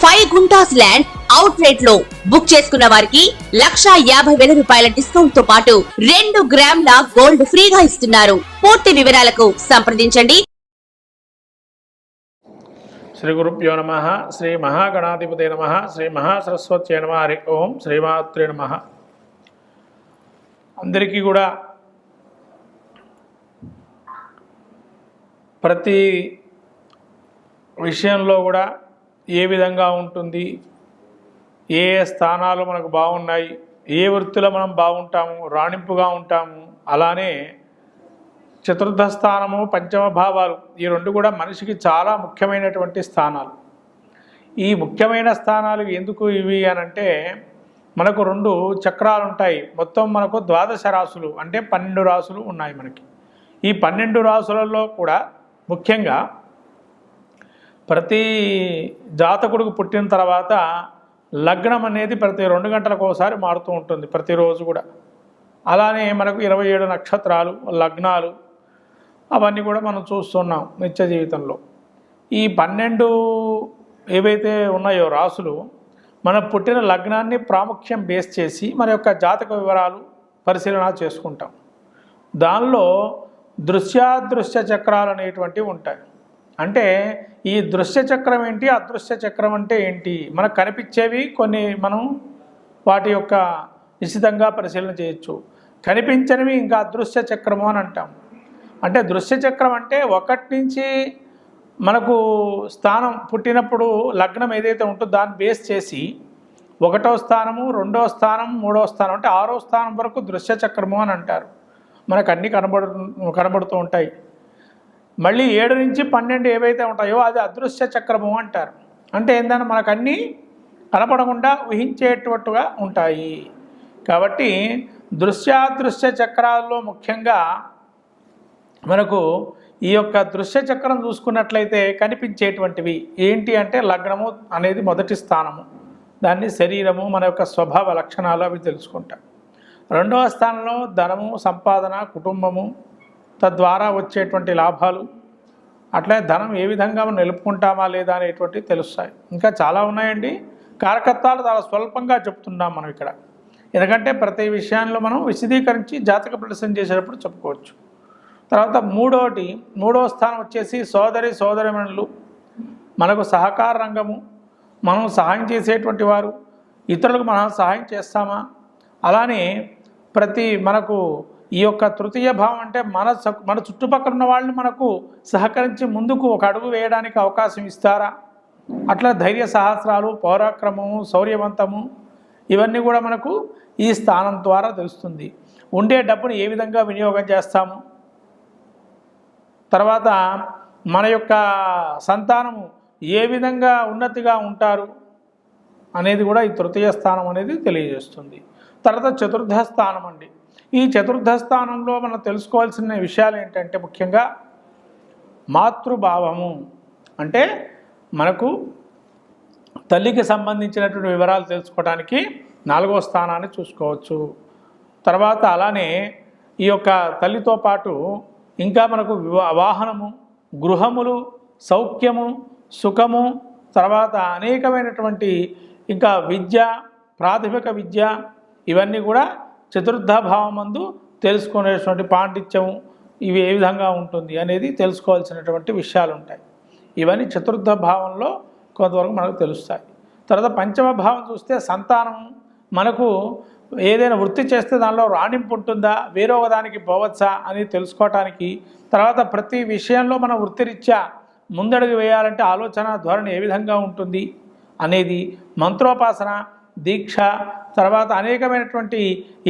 Five guntas land అవుట్ రేట్లో book చేసుకున్న వారికి లక్షా యాభై వేల రూపాయల డిస్కౌంట్తో పాటు రెండు గ్రాముల గోల్డ్ ఫ్రీగా ఇస్తున్నారు. పూర్తి వివరాలకు సంప్రదించండి. శ్రీ గురుభ్యో నమ శ్రీ మహాగణాధిపతి నమ శ్రీ మహాసరస్వత్యై నమ హరి ఓం శ్రీమాత్రే నమ. అందరికీ కూడా ప్రతి విషయంలో కూడా ఏ విధంగా ఉంటుంది? ఏ ఏ స్థానాలు మనకు బాగున్నాయి? ఏ వృత్తిలో మనం బాగుంటాము? రాణింపుగా ఉంటాము? అలానే చతుర్థ స్థానము పంచమ భావాలు ఈ రెండు కూడా మనిషికి చాలా ముఖ్యమైనటువంటి స్థానాలు. ఈ ముఖ్యమైన స్థానాలు ఎందుకు ఇవి అనంటే మనకు రెండు చక్రాలు ఉంటాయి మొత్తం మనకు ద్వాదశ రాసులు అంటే పన్నెండు రాసులు ఉన్నాయి మనకి. ఈ పన్నెండు రాసులలో కూడా ముఖ్యంగా ప్రతి జాతకుడికి పుట్టిన తర్వాత లగ్నం అనేది ప్రతి రెండు గంటలకు ఒకసారి మారుతూ ఉంటుంది ప్రతిరోజు కూడా. అలానే మనకు ఇరవై ఏడు నక్షత్రాలు లగ్నాలు అవన్నీ కూడా మనం చూస్తున్నాం నిత్య జీవితంలో. ఈ పన్నెండు ఏవైతే ఉన్నాయో రాసులు మన పుట్టిన లగ్నాన్ని ప్రాముఖ్యం బేస్ చేసి మన యొక్క జాతక వివరాలు పరిశీలన చేసుకుంటాం. దానిలో దృశ్యాదృశ్య చక్రాలు అనేటువంటివి ఉంటాయి. అంటే ఈ దృశ్య చక్రం ఏంటి అదృశ్య చక్రం అంటే ఏంటి? మనకు కనిపించేవి కొన్ని మనం వాటి యొక్క నిశ్చితంగా పరిశీలన చేయొచ్చు. కనిపించనివి ఇంకా అదృశ్య చక్రము అని అంటాం. అంటే దృశ్య చక్రం అంటే ఒకటి నుంచి మనకు స్థానం పుట్టినప్పుడు లగ్నం ఏదైతే ఉంటుందో దాన్ని బేస్ చేసి ఒకటో స్థానము రెండో స్థానం మూడో స్థానం అంటే ఆరో స్థానం వరకు దృశ్య చక్రము అని అంటారు. మనకు అన్నీ కనబడు కనబడుతూ ఉంటాయి. మళ్ళీ ఏడు నుంచి పన్నెండు ఏవైతే ఉంటాయో అది అదృశ్య చక్రము అంటారు. అంటే ఏంటంటే మనకు అన్నీ కనపడకుండా ఊహించేటట్టుగా ఉంటాయి. కాబట్టి దృశ్యాదృశ్య చక్రాల్లో ముఖ్యంగా మనకు ఈ యొక్క దృశ్య చక్రం చూసుకున్నట్లయితే కనిపించేటువంటివి. ఏంటి అంటే లగ్నము అనేది మొదటి స్థానము. దాన్ని శరీరము మన యొక్క స్వభావ లక్షణాలు అవి తెలుసుకుంటాం. రెండవ స్థానంలో ధనము సంపాదన కుటుంబము తద్వారా వచ్చేటువంటి లాభాలు అట్లే ధనం ఏ విధంగా మనం నిలుపుకుంటామా లేదా అనేటువంటివి తెలుస్తాయి. ఇంకా చాలా ఉన్నాయండి. కారకత్వాలు చాలా స్వల్పంగా చెప్తున్నాం మనం ఇక్కడ. ఎందుకంటే ప్రతి విషయాల్లో మనం విశదీకరించి జాతక ప్రదర్శన చేసేటప్పుడు చెప్పుకోవచ్చు. తర్వాత మూడోటి మూడవ స్థానం వచ్చేసి సోదరి సోదరిమణులు. మనకు సహకార రంగము మనం సహాయం చేసేటువంటి వారు ఇతరులకు మనం సహాయం చేస్తామా? అలానే ప్రతి మనకు ఈ యొక్క తృతీయ భావం అంటే మన స- మన చుట్టుపక్కల ఉన్న వాళ్ళని మనకు సహకరించి ముందుకు ఒక అడుగు వేయడానికి అవకాశం ఇస్తారా? అట్లా ధైర్య సహస్రాలు పౌరాక్రమము శౌర్యవంతము ఇవన్నీ కూడా మనకు ఈ స్థానం ద్వారా తెలుస్తుంది. ఉండే డబ్బును ఏ విధంగా వినియోగం చేస్తాము? తర్వాత మన యొక్క సంతానము ఏ విధంగా ఉన్నతిగా ఉంటారు అనేది కూడా ఈ తృతీయ స్థానం అనేది తెలియజేస్తుంది. తర్వాత చతుర్థ స్థానం అండి. ఈ చతుర్థ స్థానంలో మనం తెలుసుకోవాల్సిన విషయాలు ఏంటంటే ముఖ్యంగా మాతృభావము. అంటే మనకు తల్లికి సంబంధించినటువంటి వివరాలు తెలుసుకోవడానికి నాలుగో స్థానాన్ని చూసుకోవచ్చు. తర్వాత అలానే ఈ యొక్క తల్లితో పాటు ఇంకా మనకు వాహనము గృహములు సౌఖ్యము సుఖము తర్వాత అనేకమైనటువంటి ఇంకా విద్య ప్రాథమిక విద్య ఇవన్నీ కూడా చతుర్థ భావమందు తెలుసుకునేటువంటి పాండిత్యం ఇవి ఏ విధంగా ఉంటుంది అనేది తెలుసుకోవాల్సినటువంటి విషయాలు ఉంటాయి ఇవన్నీ చతుర్థ భావంలో కొంతవరకు మనకు తెలుస్తాయి. తర్వాత పంచమ భావం చూస్తే సంతానం మనకు ఏదైనా వృత్తి చేస్తే దానిలో రాణింపు ఉంటుందా వేరొక దానికి పోవచ్చా అని తెలుసుకోవటానికి తర్వాత ప్రతి విషయంలో మన వృత్తిరీత్యా ముందడుగు వేయాలంటే ఆలోచన ధోరణి ఏ విధంగా ఉంటుంది అనేది మంత్రోపాసన దీక్ష తర్వాత అనేకమైనటువంటి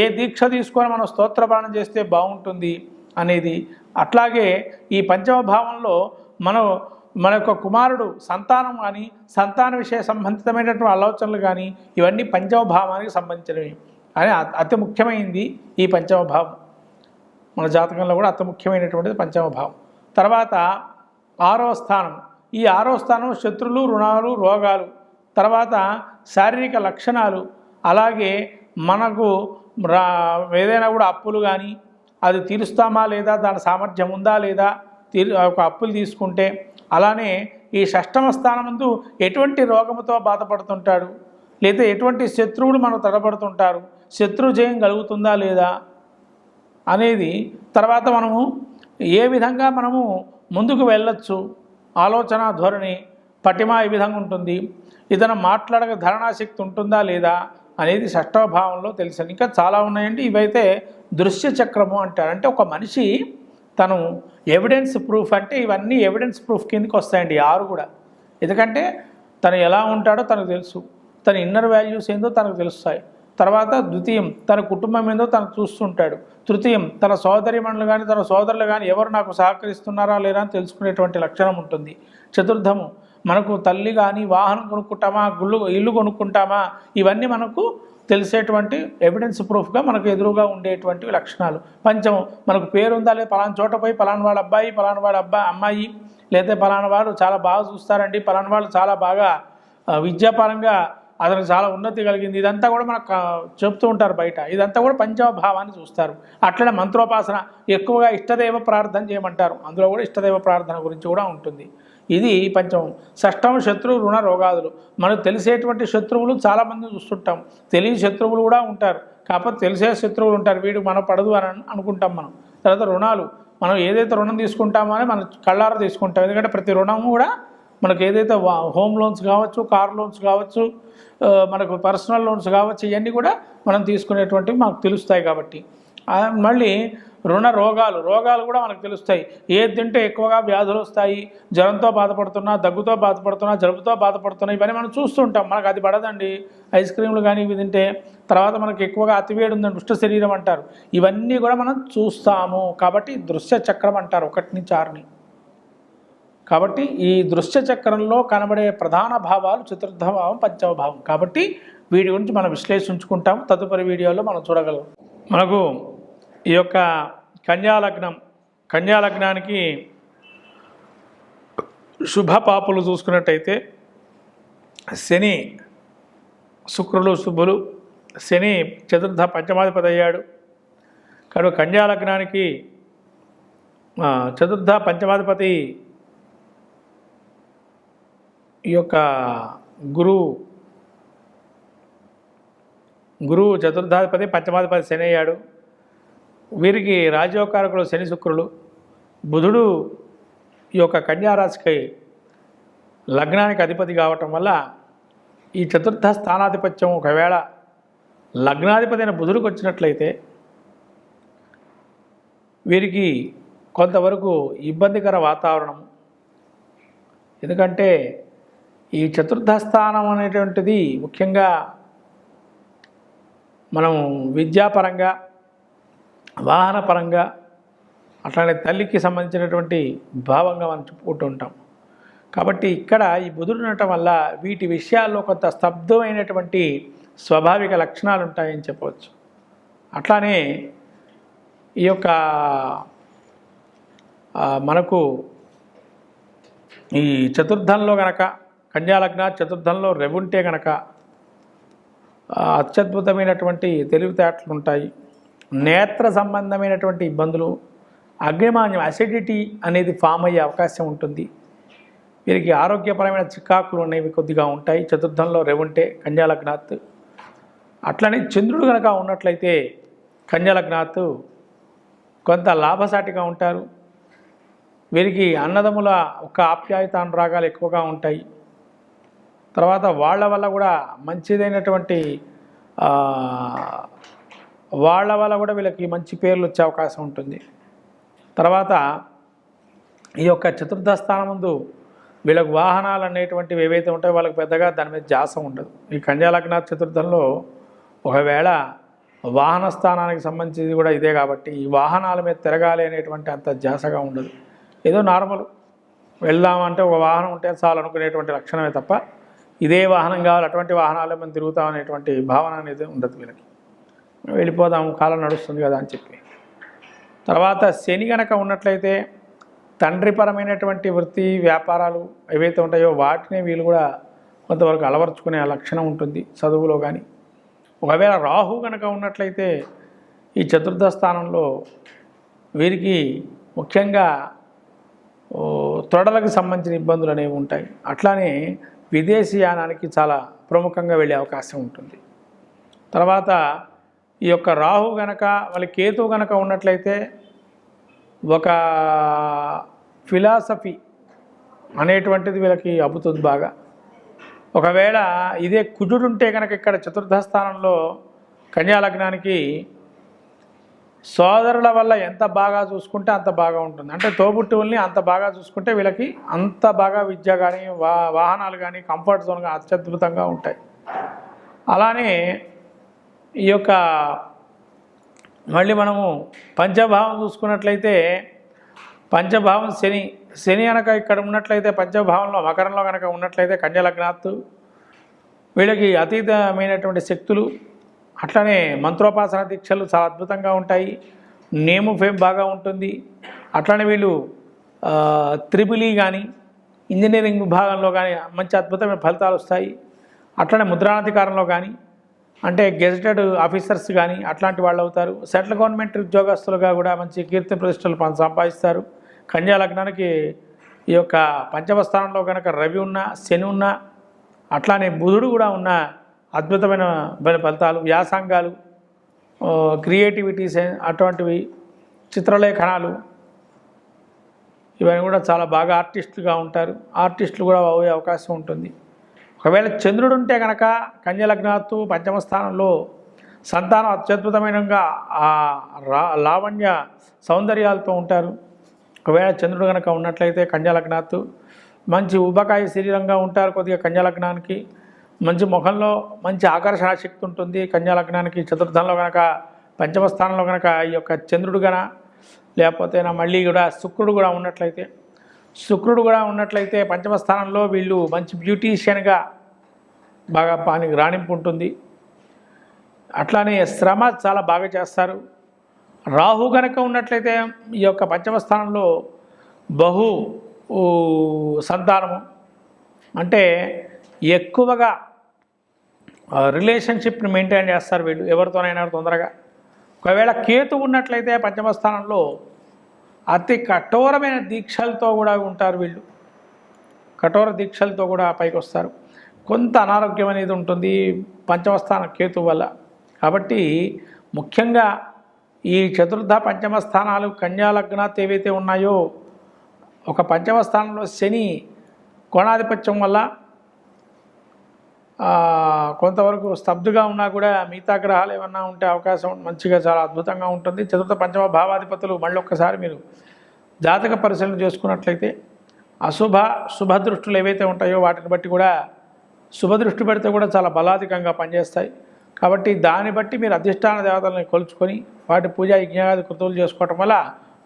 ఏ దీక్ష తీసుకొని మనం స్తోత్రపానం చేస్తే బాగుంటుంది అనేది. అట్లాగే ఈ పంచమ భావంలో మనం మన యొక్క కుమారుడు సంతానం కానీ సంతాన విషయ సంబంధితమైనటువంటి ఆలోచనలు కానీ ఇవన్నీ పంచమ భావానికి సంబంధించినవి అని అతి ముఖ్యమైనది ఈ పంచమ భావం మన జాతకంలో కూడా అతి ముఖ్యమైనటువంటిది పంచమ భావం తర్వాత ఆరో స్థానం. ఈ ఆరో స్థానం శత్రులు రుణాలు రోగాలు. తర్వాత శారీరక లక్షణాలు అలాగే మనకు రా ఏదైనా కూడా అప్పులు కానీ అది తీరుస్తామా లేదా దాని సామర్థ్యం ఉందా లేదా తీరు ఒక అప్పులు తీసుకుంటే అలానే ఈ షష్టమ స్థానమందు ఎటువంటి రోగముతో బాధపడుతుంటాడు? లేదా ఎటువంటి శత్రువులు మనం తడబడుతుంటారు? శత్రు జయం కలుగుతుందా లేదా? అనేది తర్వాత మనము ఏ విధంగా మనము ముందుకు వెళ్ళొచ్చు? ఆలోచన ధోరణి పటిమ ఈ విధంగా ఉంటుంది? ఇతను మాట్లాడక ధరణాశక్తి ఉంటుందా లేదా అనేది షష్టభావంలో తెలుసు ఇంకా చాలా ఉన్నాయండి. ఇవైతే దృశ్య చక్రము అంటారు. అంటే ఒక మనిషి తను ఎవిడెన్స్ ప్రూఫ్ అంటే ఇవన్నీ ఎవిడెన్స్ ప్రూఫ్ కిందకి వస్తాయండి. ఆరు కూడా. ఎందుకంటే తను ఎలా ఉంటాడో తనకు తెలుసు. తన ఇన్నర్ వాల్యూస్ ఏందో తనకు తెలుస్తాయి. తర్వాత ద్వితీయం తన కుటుంబం ఏందో తను చూస్తుంటాడు. తృతీయం తన సోదరిమణులు కానీ తన సోదరులు కానీ ఎవరు నాకు సహకరిస్తున్నారా లేరా అని తెలుసుకునేటువంటి లక్షణం ఉంటుంది. చతుర్థము మనకు తల్లి కానీ వాహనం కొనుక్కుంటామా గుళ్ళు ఇల్లు కొనుక్కుంటామా ఇవన్నీ మనకు తెలిసేటువంటి ఎవిడెన్స్ ప్రూఫ్గా మనకు ఎదురుగా ఉండేటువంటి లక్షణాలు. పంచము మనకు పేరు ఉందా లేదా పలానా చోట పోయి పలానా వాళ్ళ అబ్బాయి పలానా వాళ్ళ అబ్బాయి అమ్మాయి లేదా పలానా వాడు చాలా బాగా చూస్తారండి పలానా వాళ్ళు చాలా బాగా విద్యాపరంగా అతనికి చాలా ఉన్నతి కలిగింది. ఇదంతా కూడా మనకు చెప్తూ ఉంటారు బయట. ఇదంతా కూడా పంచమ భావాన్ని చూస్తారు. అట్లనే మంత్రోపాసన ఎక్కువగా ఇష్టదైవ ప్రార్థన చేయమంటారు. అందులో కూడా ఇష్టదైవ ప్రార్థన గురించి కూడా ఉంటుంది. ఇది పంచమం. షష్టం శత్రు రుణ రోగాదులు. మనకు తెలిసేటువంటి శత్రువులు చాలామంది చూస్తుంటాం. తెలియని శత్రువులు కూడా ఉంటారు. కాకపోతే తెలిసే శత్రువులు ఉంటారు. వీడు మన పడదు అని అనుకుంటాం మనం. తర్వాత రుణాలు. మనం ఏదైతే రుణం తీసుకుంటామో అని మనం కళ్ళారా తీసుకుంటాం. ఎందుకంటే ప్రతి రుణం కూడా మనకు ఏదైతే వా- హోమ్ లోన్స్ కావచ్చు కార్ లోన్స్ కావచ్చు మనకు పర్సనల్ లోన్స్ కావచ్చు ఇవన్నీ కూడా మనం తీసుకునేటువంటివి మాకు తెలుస్తాయి కాబట్టి. మళ్ళీ రుణ రోగాలు రోగాలు కూడా మనకు తెలుస్తాయి. ఏది తింటే ఎక్కువగా వ్యాధులు వస్తాయి జ్వరంతో బాధపడుతున్నా దగ్గుతో బాధపడుతున్నా జలుబుతో బాధపడుతున్నా ఇవన్నీ మనం చూస్తుంటాం మనకు అది పడదండి. ఐస్ క్రీమ్లు కానీ ఇవి తింటే తర్వాత మనకు ఎక్కువగా అతివేడి ఉందండి దుష్ట శరీరం అంటారు. ఇవన్నీ కూడా మనం చూస్తాము. కాబట్టి దృశ్య చక్రం అంటారు ఒకటి నుంచి ఆరుని. కాబట్టి ఈ దృశ్య చక్రంలో కనబడే ప్రధాన భావాలు చతుర్థ భావం పంచమ భావం కాబట్టి వీటి గురించి మనం విశ్లేషించుకుంటాం. తదుపరి వీడియోలో మనం చూడగలం. మనకు ఈ యొక్క కన్యాలగ్నం కన్యాలగ్నానికి శుభ పాపులు చూసుకున్నట్టయితే శని శుక్రులు శుభులు. శని చతుర్థ పంచమాధిపతి అయ్యాడు. కనుక కన్యాలగ్నానికి చతుర్థ పంచమాధిపతి ఈ యొక్క గురువు గురువు చతుర్థాధిపతి పంచమాధిపతి శని అయ్యాడు. వీరికి రాజ్యోకారకులు శని శుక్రులు. బుధుడు ఈ యొక్క కన్యారాశికి లగ్నానికి అధిపతి కావటం వల్ల ఈ చతుర్థ స్థానాధిపత్యం ఒకవేళ లగ్నాధిపతి అయిన బుధుడికి వచ్చినట్లయితే వీరికి కొంతవరకు ఇబ్బందికర వాతావరణం. ఎందుకంటే ఈ చతుర్థ స్థానం అనేటువంటిది ముఖ్యంగా మనం విద్యాపరంగా వాహనపరంగా అట్లానే తల్లికి సంబంధించినటువంటి భావంగా మనం చెప్పుకుంటూ ఉంటాం. కాబట్టి ఇక్కడ ఈ బుధుడు ఉండటం వల్ల వీటి విషయాల్లో కొంత స్తబ్దమైనటువంటి స్వాభావిక లక్షణాలు ఉంటాయని చెప్పవచ్చు. అట్లానే ఈ యొక్క మనకు ఈ చతుర్థంలో గనక కన్యాలగ్న చతుర్థంలో రెవుంటే గనక అత్యద్భుతమైనటువంటి తెలివితేటలు ఉంటాయి. నేత్ర సంబంధమైనటువంటి ఇబ్బందులు అగ్నిమాన్యం అసిడిటీ అనేది ఫామ్ అయ్యే అవకాశం ఉంటుంది. వీరికి ఆరోగ్యపరమైన చికాకులు అనేవి కొద్దిగా ఉంటాయి. చతుర్థంలో రెవుంటే కన్యాలగ్నాత్. అట్లనే చంద్రుడు కనుక ఉన్నట్లయితే కన్యాలగ్నాత్ కొంత లాభసాటిగా ఉంటారు. వీరికి అన్నదమ్ముల ఒక ఆప్యాయత అనురాగాలు ఎక్కువగా ఉంటాయి. తర్వాత వాళ్ళ వల్ల కూడా మంచిదైనటువంటి వాళ్ళ వల్ల కూడా వీళ్ళకి మంచి పేర్లు వచ్చే అవకాశం ఉంటుంది. తర్వాత ఈ యొక్క చతుర్థ స్థానం ముందు వీళ్ళకు వాహనాలు అనేటువంటివి ఏవైతే ఉంటాయో వాళ్ళకి పెద్దగా దాని మీద జాస ఉండదు. ఈ కన్యాలగ్న చతుర్థంలో ఒకవేళ వాహన స్థానానికి సంబంధించింది కూడా ఇదే కాబట్టి ఈ వాహనాల మీద తిరగాలి అనేటువంటి అంత జాసగా ఉండదు. ఏదో నార్మల్. వెళ్దామంటే ఒక వాహనం ఉంటే చాలు అనుకునేటువంటి లక్షణమే తప్ప ఇదే వాహనం కావాలి అటువంటి వాహనాలే మనం తిరుగుతాం అనేటువంటి భావన అనేది ఉండదు వీళ్ళకి. వెళ్ళిపోదాం కాలం నడుస్తుంది కదా అని చెప్పి. తర్వాత శని గనక ఉన్నట్లయితే తండ్రిపరమైనటువంటి వృత్తి వ్యాపారాలు ఏవైతే ఉంటాయో వాటిని వీళ్ళు కూడా కొంతవరకు అలవర్చుకునే లక్షణం ఉంటుంది చదువులో కానీ ఒకవేళ రాహు కనుక ఉన్నట్లయితే ఈ చతుర్థ స్థానంలో వీరికి ముఖ్యంగా తొడలకు సంబంధించిన ఇబ్బందులు అనేవి ఉంటాయి. అట్లానే విదేశీయానానికి చాలా ప్రముఖంగా వెళ్ళే అవకాశం ఉంటుంది. తర్వాత ఈ యొక్క రాహు గనక వాళ్ళ కేతు గనక ఉన్నట్లయితే ఒక ఫిలాసఫీ అనేటువంటిది వీళ్ళకి అబ్బుతుంది బాగా. ఒకవేళ ఇదే కుజుడుంటే కనుక ఇక్కడ చతుర్థ స్థానంలో కన్యాలగ్నానికి సోదరుల వల్ల ఎంత బాగా చూసుకుంటే అంత బాగా ఉంటుంది. అంటే తోబుట్టువుల్ని అంత బాగా చూసుకుంటే వీళ్ళకి అంత బాగా విద్య కానీ వా వాహనాలు కానీ కంఫర్ట్ జోన్ కానీ అత్యద్భుతంగా ఉంటాయి. అలానే ఈ యొక్క మళ్ళీ మనము పంచభావం చూసుకున్నట్లయితే పంచభావం శని శని కనుక ఇక్కడ ఉన్నట్లయితే పంచభావంలో మకరంలో కనుక ఉన్నట్లయితే కన్యలగ్నాత్తు వీళ్ళకి అతీతమైనటువంటి శక్తులు అట్లనే మంత్రోపాసన దీక్షలు చాలా అద్భుతంగా ఉంటాయి. నేము ఫేమ్ బాగా ఉంటుంది. అట్లనే వీళ్ళు ఆ, కానీ ఇంజనీరింగ్ విభాగంలో కానీ మంచి అద్భుతమైన ఫలితాలు వస్తాయి. అట్లనే ముద్రాధికారంలో కానీ అంటే గెజెటెడ్ ఆఫీసర్స్ కానీ అట్లాంటి వాళ్ళు అవుతారు. సెంట్రల్ గవర్నమెంట్ ఉద్యోగస్తులుగా కూడా మంచి కీర్తి ప్రతిష్టలు సంపాదిస్తారు. కన్యా లగ్నానికి ఈ యొక్క పంచమ స్థానంలో కనుక రవి ఉన్న శని ఉన్న అట్లానే బుధుడు కూడా ఉన్న అద్భుతమైన బల- ఫలితాలు వ్యాసంగాలు క్రియేటివిటీస్ అటువంటివి చిత్రలేఖనాలు ఇవన్నీ కూడా చాలా బాగా ఆర్టిస్టులుగా ఉంటారు. ఆర్టిస్టులు కూడా అయ్యే అవకాశం ఉంటుంది. ఒకవేళ చంద్రుడు ఉంటే కనుక కన్యలగ్నాత్తు పంచమ స్థానంలో సంతానం అత్యద్భుతమైనగా ఆ లావణ్య సౌందర్యాలతో ఉంటారు. ఒకవేళ చంద్రుడు కనుక ఉన్నట్లయితే కన్యలగ్నాత్తు మంచి ఉబకాయ శరీరంగా ఉంటారు కొద్దిగా కన్యలగ్నానికి. మంచి ముఖంలో మంచి ఆకర్షణ శక్తి ఉంటుంది. కన్యాలగ్నానికి చతుర్థంలో కనుక పంచమ స్థానంలో కనుక ఈ యొక్క చంద్రుడు గన లేకపోతే నా మళ్ళీ కూడా శుక్రుడు కూడా ఉన్నట్లయితే శుక్రుడు కూడా ఉన్నట్లయితే పంచమ స్థానంలో వీళ్ళు మంచి బ్యూటీషియన్గా బాగా పానికి రాణింపు ఉంటుంది. అట్లానే శ్రమ చాలా బాగా చేస్తారు. రాహు కనుక ఉన్నట్లయితే ఈ యొక్క పంచమ స్థానంలో బహు సంతానము. అంటే ఎక్కువగా రిలేషన్షిప్ని మెయింటైన్ చేస్తారు వీళ్ళు ఎవరితోనైనా తొందరగా. ఒకవేళ కేతు ఉన్నట్లయితే పంచమ స్థానంలో అతి కఠోరమైన దీక్షలతో కూడా ఉంటారు వీళ్ళు. కఠోర దీక్షలతో కూడా పైకి వస్తారు కొంత అనారోగ్యం అనేది ఉంటుంది పంచమస్థానం కేతు వల్ల. కాబట్టి ముఖ్యంగా ఈ చతుర్థ పంచమ స్థానాలు కన్యాలగ్నాత్ ఏవైతే ఉన్నాయో ఒక పంచమ స్థానంలో శని కోణాధిపత్యం వల్ల కొంతవరకు స్తబ్దుగా ఉన్నా కూడా మిగతా గ్రహాలు ఏమన్నా ఉంటే అవకాశం మంచిగా చాలా అద్భుతంగా ఉంటుంది. చతుర్థ పంచమ భావాధిపతులు మళ్ళీ ఒక్కసారి మీరు జాతక పరిశీలన చేసుకున్నట్లయితే అశుభ శుభ దృష్టులు ఏవైతే ఉంటాయో వాటిని బట్టి కూడా శుభ దృష్టి పెడితే కూడా చాలా బలాధికంగా పనిచేస్తాయి. కాబట్టి దాన్ని బట్టి మీరు అధిష్టాన దేవతలను కొలుచుకొని వాటి పూజ యజ్ఞాది కృతులు చేసుకోవటం వల్ల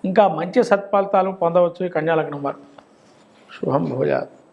ఇంకా మంచి సత్ఫలితాలు పొందవచ్చు ఈ కన్యాలగ్నం వారు. శుభం భూజాత్